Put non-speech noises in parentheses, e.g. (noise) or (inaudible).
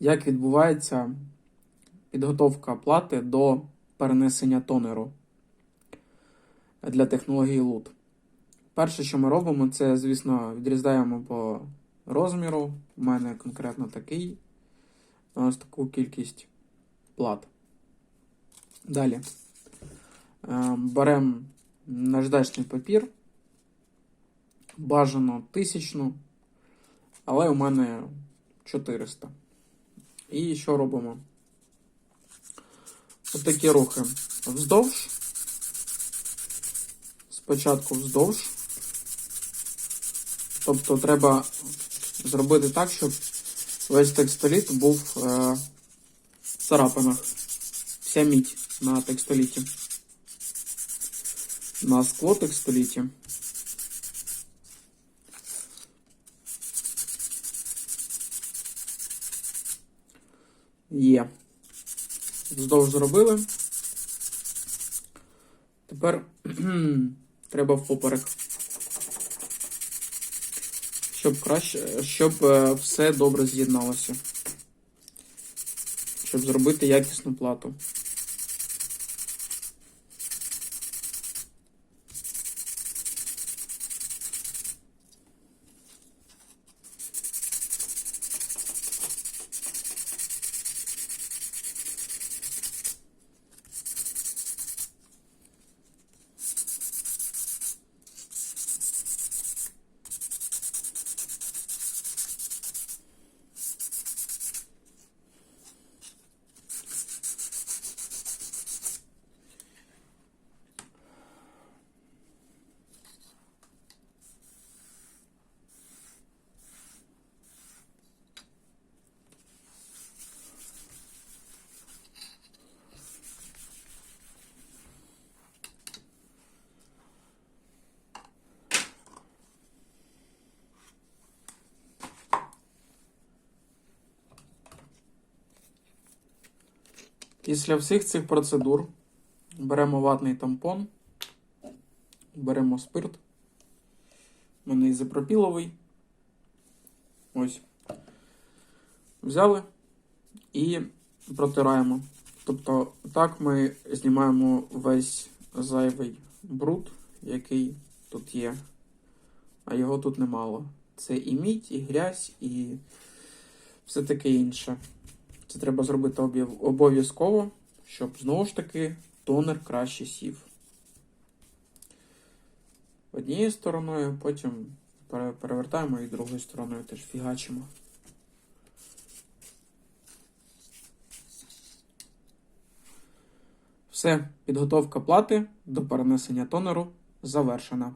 як відбувається підготовка плати до перенесення тонеру для технології LUT. Перше, що ми робимо, це, звісно, відрізаємо по розміру. У мене конкретно такий. Ось таку кількість плат. Далі. Беремо наждачний папір. Бажано тисячну, але у мене 400. І що робимо? Ось такі рухи вздовж. Спочатку вздовж. Тобто треба зробити так, щоб весь текстоліт був е, в царапинах. Вся мідь на текстоліті. На скло текстоліті. Є. Вздовж зробили. Тепер (clears throat) треба впоперек. Щоб краще, щоб е, все добре з'єдналося. Щоб зробити якісну плату. Після всіх цих процедур беремо ватний тампон, беремо спирт. У мене ізопропіловий. Ось. Взяли і протираємо. Тобто, так ми знімаємо весь зайвий бруд, який тут є, а його тут немало. Це і мідь, і грязь, і все таке інше. Це треба зробити обов'язково, щоб знову ж таки тонер краще сів. Однією стороною, потім перевертаємо і другою стороною теж фігачимо. Все, підготовка плати до перенесення тонеру завершена.